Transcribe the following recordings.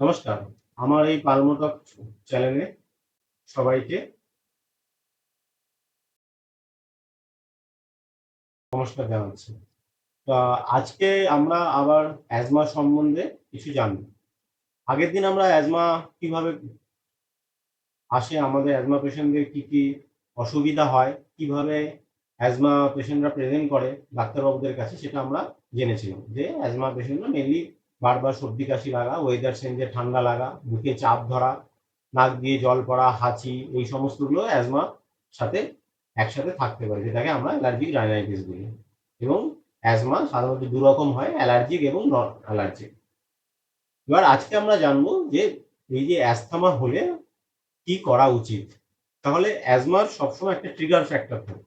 নমস্কার, আমার এই পালমোটক চ্যানেলে সবাইকে নমস্কার জানাচ্ছি। তা আজকে আমরা আবার অ্যাজমা সম্বন্ধে কিছু জানব। আগের দিন আমরা অ্যাজমা কীভাবে আসে, আমাদের অ্যাজমা পেশেন্টদের কি কি অসুবিধা হয়, কীভাবে অ্যাজমা পেশেন্টরা প্রেজেন্ট করে ডাক্তারবাবুদের কাছে সেটা আমরা জেনেছিলাম। যে অ্যাজমা পেশেন্টরা মেনলি বারবার সর্দি, কাশি লাগা ওয়েদার চেঞ্জে ঠান্ডা লাগা, বুকে চাপ ধরা, নাক দিয়ে জল পড়া, হাঁচি, এই সমস্তগুলো অ্যাজমা সাথে একসাথে থাকতে পারে, যেটাকে আমরা অ্যালার্জিক রাইনাইটিস বলি। এবং অ্যাজমা সাধারণত দু রকম হয় অ্যালার্জিক এবং নন অ্যালার্জিক এবার আজকে আমরা জানব যে এই যে অ্যাস্থমা হলে কি করা উচিত। তাহলে অ্যাজমার সবসময় একটা ট্রিগার ফ্যাক্টর থাকে।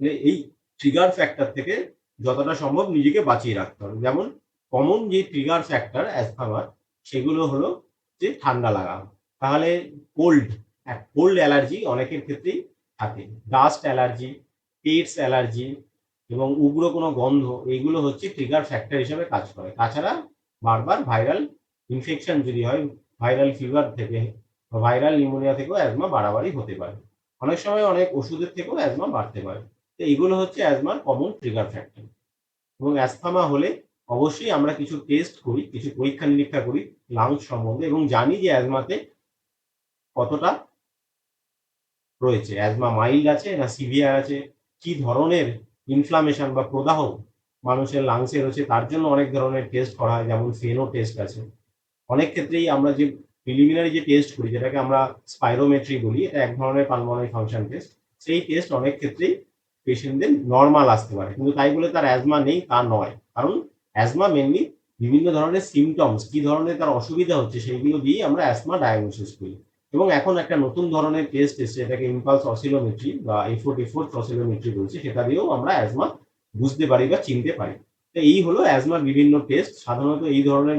মানে এই ট্রিগার ফ্যাক্টর থেকে যতটা সম্ভব নিজেকে বাঁচিয়ে রাখতে হবে। যেমন কমন যে ট্রিগার ফ্যাক্টর অ্যাস্থমার সেগুলো হলো যে ঠান্ডা লাগা। তাহলে কোল্ড কোল্ড অ্যালার্জি অনেকের ক্ষেত্রেই থাকে। ডাস্ট অ্যালার্জি পেটস অ্যালার্জি এবং উগ্র কোনো গন্ধ এইগুলো হচ্ছে ট্রিগার ফ্যাক্টর হিসেবে কাজ করে। তাছাড়া বারবার ভাইরাল ইনফেকশন যদি হয় ভাইরাল ফিভার থেকে ভাইরাল নিউমোনিয়া থেকেও অ্যাজমা বাড়াবাড়ি হতে পারে। অনেক সময় অনেক ওষুধের থেকেও অ্যাজমা বাড়তে পারে। তো এইগুলো হচ্ছে অ্যাজমার কমন ট্রিগার ফ্যাক্টর এবং অ্যাস্থমা হলে অবশ্যই আমরা কিছু টেস্ট করি, কিছু পরীক্ষা নিরীক্ষা করি লাংস সম্বন্ধে এবং জানি যে অ্যাজমাতে কতটা রয়েছে। অ্যাজমা মাইল্ড আছে না সিভিয়ার আছে? কি ধরনের ইনফ্লামেশন বা প্রদাহ মানুষের লাংসে রয়েছে? তার জন্য অনেক ধরনের টেস্ট করা হয়, যেমন ফেনো টেস্ট আছে। অনেক ক্ষেত্রেই আমরা যে প্রিলিমিনারি যে টেস্ট করি, যেটাকে আমরা স্পাইরোমেট্রি বলি, এটা এক ধরনের পালমোনারি ফাংশন টেস্ট সেই টেস্ট অনেক ক্ষেত্রেই পেশেন্টদের নর্মাল আসতে পারে। কিন্তু তাই বলে তার অ্যাজমা নেই, তা নয়। কারণ অ্যাজমা মেনলি বিভিন্ন ধরনের সিমটমস কি ধরনের তার অসুবিধা হচ্ছে সেইগুলো দিয়ে আমরা অ্যাজমা ডায়াগনোসিস করি। এবং এখন একটা নতুন ধরনের টেস্ট এসেছে, এটাকে ইম্পালস অসিলোমেট্রি বা এফোর্ট এফোর্ট অসিলোমেট্রি বলছে, সেটা দিয়েও আমরা অ্যাজমা বুঝতে পারি বা চিনতে পারি। তো এই হলো অ্যাজমার বিভিন্ন টেস্ট সাধারণত এই ধরনের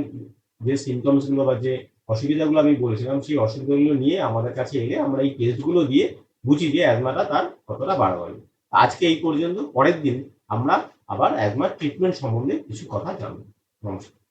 যে সিমটমসগুলো বা যে অসুবিধাগুলো আমি বলেছিলাম, সেই অসুবিধাগুলো নিয়ে আমাদের কাছে এলে আমরা এই টেস্টগুলো দিয়ে বুঝি যে অ্যাজমাটা তার কতটা বাড়াবাড়ি। আজকে এই পর্যন্ত, পরের দিন আমরা আবার অ্যাজমার ট্রিটমেন্ট সম্বন্ধে কিছু কথা জানব। নমস্কার।